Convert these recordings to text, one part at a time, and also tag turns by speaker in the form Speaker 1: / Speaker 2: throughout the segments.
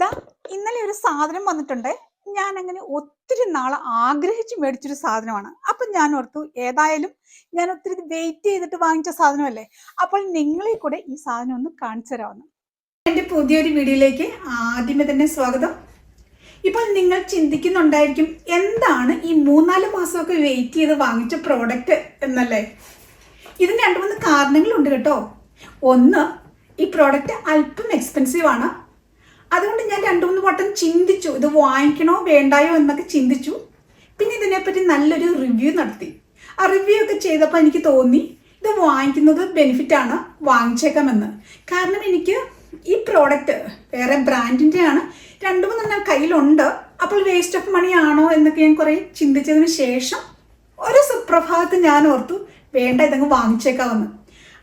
Speaker 1: ദാ ഇന്നലെ ഒരു സാധനം വന്നിട്ടുണ്ട്. ഞാൻ അങ്ങനെ ഒത്തിരി നാൾ ആഗ്രഹിച്ച് മേടിച്ചൊരു സാധനമാണ്. അപ്പൊ ഞാൻ ഓർത്തു ഏതായാലും ഞാൻ ഒത്തിരി വെയിറ്റ് ചെയ്തിട്ട് വാങ്ങിച്ച സാധനമല്ലേ? അപ്പോൾ നിങ്ങളെ കൂടെ ഈ സാധനം ഒന്ന് കാണിച്ചു തരാമെന്ന് എന്റെ പുതിയൊരു വീഡിയോയിലേക്ക് ആദ്യമേ തന്നെ സ്വാഗതം. ഇപ്പോൾ നിങ്ങൾ ചിന്തിക്കുന്നുണ്ടായിരിക്കും എന്താണ് ഈ മൂന്നാൽ മാസമൊക്കെ വെയിറ്റ് ചെയ്ത് വാങ്ങിച്ച പ്രോഡക്റ്റ് എന്നല്ലേ? ഇതിന് രണ്ട് മൂന്ന് കാരണങ്ങളുണ്ട് കേട്ടോ. ഒന്ന് ഈ പ്രോഡക്റ്റ് അല്പം എക്സ്പെൻസീവ് ആണ്. അതുകൊണ്ട് ഞാൻ രണ്ട് മൂന്ന് വട്ടം ചിന്തിച്ചു ഇത് വാങ്ങിക്കണോ വേണ്ടായോ എന്നൊക്കെ ചിന്തിച്ചു. പിന്നെ ഇതിനെപ്പറ്റി നല്ലൊരു റിവ്യൂ നടത്തി. ആ റിവ്യൂ ഒക്കെ ചെയ്തപ്പോൾ എനിക്ക് തോന്നി ഇത് വാങ്ങിക്കുന്നത് ബെനിഫിറ്റ് ആണ് വാങ്ങിച്ചേക്കാമെന്ന്. കാരണം എനിക്ക് ഈ പ്രോഡക്റ്റ് വേറെ ബ്രാൻഡിന്റെ ആണ് രണ്ടു മൂന്നെണ്ണം കയ്യിലുണ്ട്. അപ്പോൾ വേസ്റ്റ് ഓഫ് മണി ആണോ എന്നൊക്കെ ഞാൻ കുറേ ചിന്തിച്ചതിന് ശേഷം ഒരു സുപ്രഭാതത്ത് ഞാൻ ഓർത്തു വേണ്ട ഇതങ്ങ് വാങ്ങിച്ചേക്കാമെന്ന്.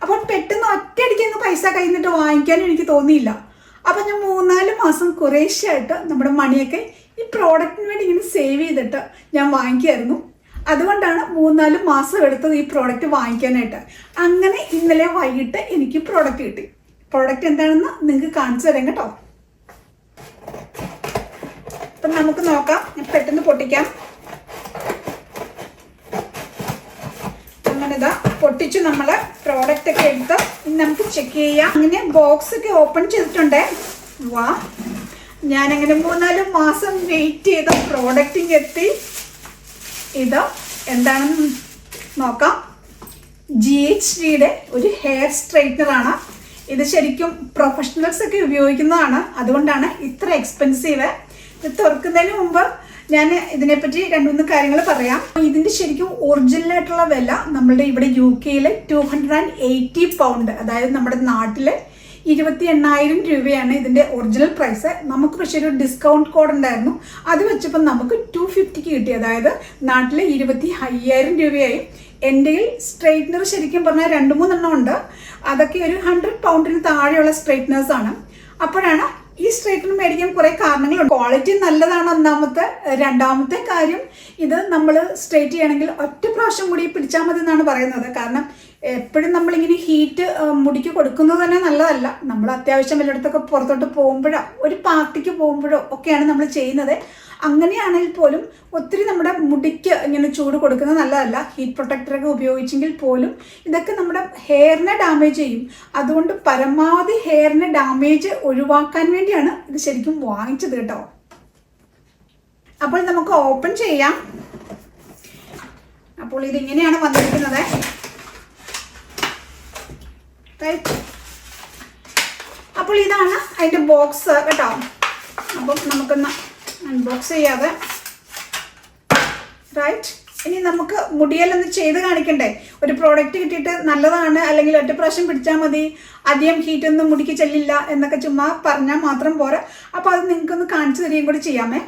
Speaker 1: അപ്പോൾ പെട്ടെന്ന് ഒറ്റയടിക്ക് പൈസ നിന്നിട്ട് വാങ്ങിക്കാനും എനിക്ക് തോന്നിയില്ല. അപ്പം ഞാൻ മൂന്നാൽ മാസം കുറേശ്ശായിട്ട് നമ്മുടെ മണിയൊക്കെ ഈ പ്രോഡക്റ്റിന് വേണ്ടി ഇങ്ങനെ സേവ് ചെയ്തിട്ട് ഞാൻ വാങ്ങിക്കുമായിരുന്നു അതുകൊണ്ടാണ് മൂന്നാൽ മാസം എടുത്തത് ഈ പ്രോഡക്റ്റ് വാങ്ങിക്കാനായിട്ട്. അങ്ങനെ ഇന്നലെ വൈകിട്ട് എനിക്ക് പ്രോഡക്റ്റ് കിട്ടി. പ്രോഡക്റ്റ് എന്താണെന്ന് നിങ്ങൾക്ക് കാണിച്ചു തരാം കേട്ടോ. അപ്പം നമുക്ക് നോക്കാം. പെട്ടെന്ന് പൊട്ടിക്കാം അങ്ങനെ ഇതാ പൊട്ടിച്ച് നമ്മൾ പ്രോഡക്റ്റ് ഒക്കെ എടുത്ത് നമുക്ക് ചെക്ക് ചെയ്യാം. അങ്ങനെ ബോക്സ് ഒക്കെ ഓപ്പൺ ചെയ്തിട്ടുണ്ട്? വാ. ഞാൻ അങ്ങനെ മൂന്നാൽ മാസം വെയിറ്റ് ചെയ്ത പ്രോഡക്റ്റിങ് എത്തി. ഇത് എന്താണെന്ന് നോക്കാം. ജി എച്ച് ഡിയുടെ ഒരു ഹെയർ സ്ട്രൈറ്റ്നർ ആണ്. ഇത് ശരിക്കും പ്രൊഫഷണൽസ് ഒക്കെ ഉപയോഗിക്കുന്നതാണ്. അതുകൊണ്ടാണ് ഇത്ര എക്സ്പെൻസീവ് ഇത് തുറക്കുന്നതിന് മുമ്പ് ഞാൻ ഇതിനെപ്പറ്റി രണ്ട് മൂന്ന് കാര്യങ്ങൾ പറയാം. ഇതിന്റെ ശരിക്കും ഒറിജിനൽ ആയിട്ടുള്ള വില നമ്മളുടെ ഇവിടെ യു കെയിൽ two hundred and eighty pound അതായത് നമ്മുടെ നാട്ടിൽ ഇരുപത്തി എണ്ണായിരം രൂപയാണ് ഇതിന്റെ ഒറിജിനൽ പ്രൈസ് നമുക്ക് പക്ഷേ ഒരു ഡിസ്കൗണ്ട് കോഡ് ഉണ്ടായിരുന്നു. അത് വെച്ചപ്പോൾ നമുക്ക് ടു ഫിഫ്റ്റിക്ക് കിട്ടി. അതായത് നാട്ടിലെ ഇരുപത്തി അയ്യായിരം രൂപയായി. എന്റെ സ്ട്രെയിറ്റ്നർ ശരിക്കും പറഞ്ഞാൽ രണ്ട് മൂന്നെണ്ണം ഉണ്ട്. അതൊക്കെ ഒരു ഹൺഡ്രഡ് പൗണ്ടിന് താഴെയുള്ള സ്ട്രെയിറ്റ്നേഴ്സ് ആണ്. അപ്പോഴാണ് ഈ സ്ട്രൈറ്റർ മേടിക്കാൻ കുറെ കാരണങ്ങളുണ്ട്. ക്വാളിറ്റി നല്ലതാണ് ഒന്നാമത്തെ. രണ്ടാമത്തെ കാര്യം ഇത് നമ്മൾ സ്ട്രൈറ്റ് ചെയ്യണമെങ്കിൽ ഒറ്റ പ്രാവശ്യം കൂടി പിടിച്ചാൽ മതി എന്നാണ് പറയുന്നത്. കാരണം എപ്പോഴും നമ്മളിങ്ങനെ ഹീറ്റ് മുടിക്ക് കൊടുക്കുന്നത് തന്നെ നല്ലതല്ല. നമ്മൾ അത്യാവശ്യം വല്ലയിടത്തൊക്കെ പുറത്തോട്ട് പോകുമ്പോഴോ ഒരു പാർട്ടിക്ക് പോകുമ്പോഴോ ഒക്കെയാണ് നമ്മൾ ചെയ്യുന്നത്. അങ്ങനെയാണെങ്കിൽ പോലും ഒത്തിരി നമ്മുടെ മുടിക്ക് ഇങ്ങനെ ചൂട് കൊടുക്കുന്നത് നല്ലതല്ല. ഹീറ്റ് പ്രൊട്ടക്ടറൊക്കെ ഉപയോഗിച്ചെങ്കിൽ പോലും ഇതൊക്കെ നമ്മുടെ ഹെയറിനെ ഡാമേജ് ചെയ്യും. അതുകൊണ്ട് പരമാവധി ഹെയറിനെ ഡാമേജ് ഒഴിവാക്കാൻ വേണ്ടിയാണ് ഇത് ശരിക്കും വാങ്ങിച്ചത് കേട്ടോ. അപ്പോൾ നമുക്ക് ഓപ്പൺ ചെയ്യാം. അപ്പോൾ ഇതിങ്ങനെയാണ് വന്നിരിക്കുന്നത്. അപ്പോൾ ഇതാണ് അതിന്റെ ബോക്സ് കേട്ടോ. അപ്പം നമുക്കൊന്ന് അൺബോക്സ് ചെയ്യാതെ. റൈറ്റ് ഇനി നമുക്ക് മുടിയെല്ലൊന്ന് ചെയ്ത് കാണിക്കണ്ടേ? ഒരു പ്രോഡക്റ്റ് കിട്ടിയിട്ട് നല്ലതാണ് അല്ലെങ്കിൽ ഒറ്റ പ്രാവശ്യം പിടിച്ചാൽ മതി അധികം ഹീറ്റൊന്നും മുടിക്ക് ചെല്ലില്ല എന്നൊക്കെ ചുമ്മാ പറഞ്ഞാൽ മാത്രം പോരാ. അപ്പോൾ അത് നിങ്ങൾക്കൊന്ന് കാണിച്ചു തരികയും കൂടി ചെയ്യാമേ.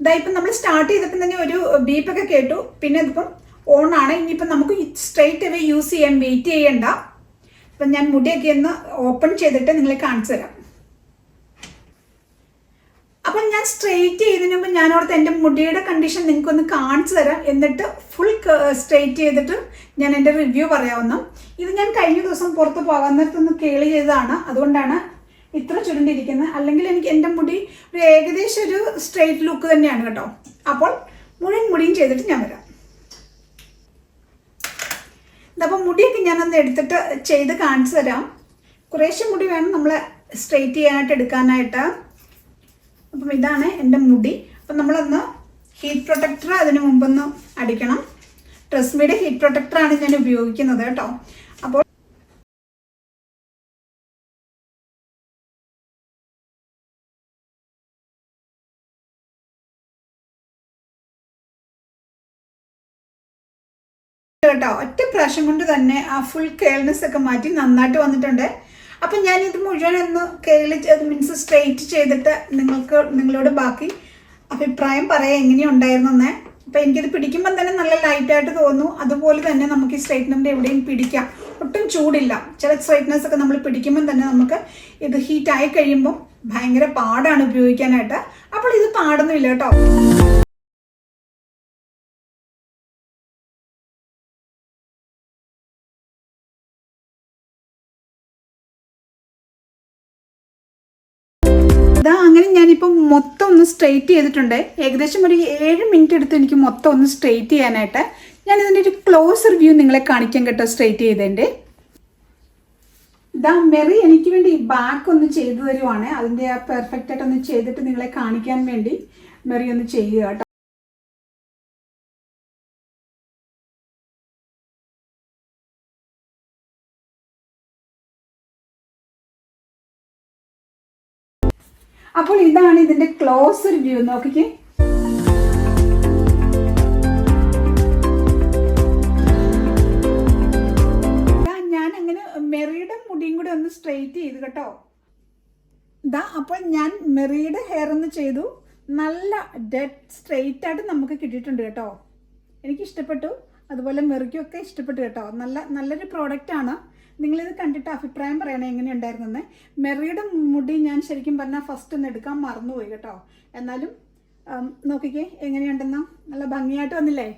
Speaker 1: ഇതായിപ്പം നമ്മൾ സ്റ്റാർട്ട് ചെയ്തപ്പോൾ തന്നെ ഒരു ബീപ്പൊക്കെ കേട്ടു. പിന്നെ ഇതിപ്പം ഓൺ ആണ് ഇനിയിപ്പം നമുക്ക് സ്ട്രെയിറ്റ് അവേ യൂസ് ചെയ്യാൻ വെയിറ്റ് ചെയ്യണ്ട. അപ്പം ഞാൻ മുടിയൊക്കെ ഒന്ന് ഓപ്പൺ ചെയ്തിട്ട് നിങ്ങളെ കാണിച്ചു തരാം. അപ്പം ഞാൻ സ്ട്രെയിറ്റ് ചെയ്തതിന് മുമ്പ് ഓർത്ത് എന്റെ മുടിയുടെ കണ്ടീഷൻ നിങ്ങൾക്കൊന്ന് കാണിച്ചു തരാം. എന്നിട്ട് ഫുൾ സ്ട്രെയിറ്റ് ചെയ്തിട്ട് ഞാൻ എന്റെ റിവ്യൂ പറയാവുന്ന. ഇത് ഞാൻ കഴിഞ്ഞ ദിവസം പുറത്ത് പോകാൻ നേരത്തൊന്ന് കേളി ചെയ്തതാണ്. അതുകൊണ്ടാണ് ഇത്ര ചുരുണ്ടിരിക്കുന്നത്. അല്ലെങ്കിൽ എനിക്ക് എന്റെ മുടി ഒരു ഏകദേശം ഒരു സ്ട്രെയിറ്റ് ലുക്ക് തന്നെയാണ് കേട്ടോ. അപ്പോൾ മുഴുവൻ മുടിയും ചെയ്തിട്ട് ഞാൻ വരാം. അപ്പോൾ മുടിയൊക്കെ ഞാനൊന്ന് എടുത്തിട്ട് ചെയ്ത് കാണിച്ചു തരാം. കുറേശ്ശെ മുടി വേണം നമ്മൾ സ്ട്രെയിറ്റ് ചെയ്യാനായിട്ട് എടുക്കാനായിട്ട്. അപ്പം ഇതാണ് എന്റെ മുടി. അപ്പം നമ്മളൊന്ന് ഹീറ്റ് പ്രൊട്ടക്ടർ അതിന് മുമ്പൊന്ന് അടിക്കണം. ട്രസ്മിയുടെ ഹീറ്റ് പ്രൊട്ടക്ടറാണ് ഞാൻ ഉപയോഗിക്കുന്നത് കേട്ടോ. കേട്ടോ. ഒറ്റ പ്രാവശ്യം കൊണ്ട് തന്നെ ആ ഫുൾ കേൾനെസ് ഒക്കെ മാറ്റി നന്നായിട്ട് വന്നിട്ടുണ്ട്. അപ്പം ഇത് മുഴുവൻ ഒന്ന് കെയറിൽ മീൻസ് സ്ട്രെയിറ്റ് ചെയ്തിട്ട് നിങ്ങൾക്ക് നിങ്ങളോട് ബാക്കി അഭിപ്രായം പറയാം എങ്ങനെയുണ്ടായിരുന്നെന്ന്. അപ്പം എനിക്കിത് പിടിക്കുമ്പോൾ തന്നെ നല്ല ലൈറ്റായിട്ട് തോന്നുന്നു. അതുപോലെ തന്നെ നമുക്ക് ഈ സ്ട്രൈറ്റ്നറിന്റെ എവിടെയും പിടിക്കാം. ഒട്ടും ചൂടില്ല. ചില സ്ട്രൈറ്റ്നസ് ഒക്കെ നമ്മൾ പിടിക്കുമ്പോൾ തന്നെ നമുക്ക് ഇത് ഹീറ്റ് ആയി കഴിയുമ്പോൾ ഭയങ്കര പാടാണ് ഉപയോഗിക്കാനായിട്ട്. അപ്പോൾ ഇത് പാടൊന്നുമില്ല കേട്ടോ. ഞാനിപ്പം മൊത്തം ഒന്ന് സ്ട്രെയിറ്റ് ചെയ്തിട്ടുണ്ട്. ഏകദേശം ഒരു ഏഴ് മിനിറ്റ് എടുത്ത് എനിക്ക് മൊത്തം ഒന്ന് സ്ട്രെയിറ്റ് ചെയ്യാനായിട്ട് ഞാൻ ഇതിന്റെ ഒരു ക്ലോസ് റിവ്യൂ നിങ്ങളെ കാണിക്കാൻ കേട്ടോ സ്ട്രെയിറ്റ് ചെയ്തതിന്റെ. ഇതാ മെറി എനിക്ക് വേണ്ടി ബാക്ക് ഒന്ന് ചെയ്തു തരുവാണ്. അതിന്റെ ആ പെർഫെക്റ്റ് ആയിട്ട് ഒന്ന് ചെയ്തിട്ട് നിങ്ങളെ കാണിക്കാൻ വേണ്ടി മെറി ഒന്ന് ചെയ്യുക കേട്ടോ. അപ്പോൾ ഇതാണ് ഇതിന്റെ ക്ലോസ് വ്യൂ. നോക്കിക്കേ. ഞാൻ മെറിയുടെ മുടിയും കൂടെ ഒന്ന് സ്ട്രെയിറ്റ് ചെയ്തു കേട്ടോ. ഇതാ അപ്പോൾ ഞാൻ മെറിയുടെ ഹെയർ ഒന്ന് ചെയ്തു. നല്ല ഡെഡ് സ്ട്രെയിറ്റ് ആയിട്ട് നമുക്ക് കിട്ടിയിട്ടുണ്ട് കേട്ടോ. എനിക്ക് ഇഷ്ടപ്പെട്ടു അതുപോലെ മെറിക്കൊക്കെ ഇഷ്ടപ്പെട്ടു കേട്ടോ. നല്ല നല്ലൊരു പ്രോഡക്റ്റ് ആണ്. നിങ്ങളിത് കണ്ടിട്ട് അഭിപ്രായം പറയണേ എങ്ങനെയുണ്ടായിരുന്നെന്ന്. മെറിയുടെ മുടി ഞാൻ ശരിക്കും പറഞ്ഞാൽ ഫസ്റ്റ് ഒന്ന് എടുക്കാൻ മറന്നുപോയി കേട്ടോ. എന്നാലും നോക്കിക്കേ എങ്ങനെയുണ്ടെന്നാ. നല്ല ഭംഗിയായിട്ട് വന്നില്ലേ?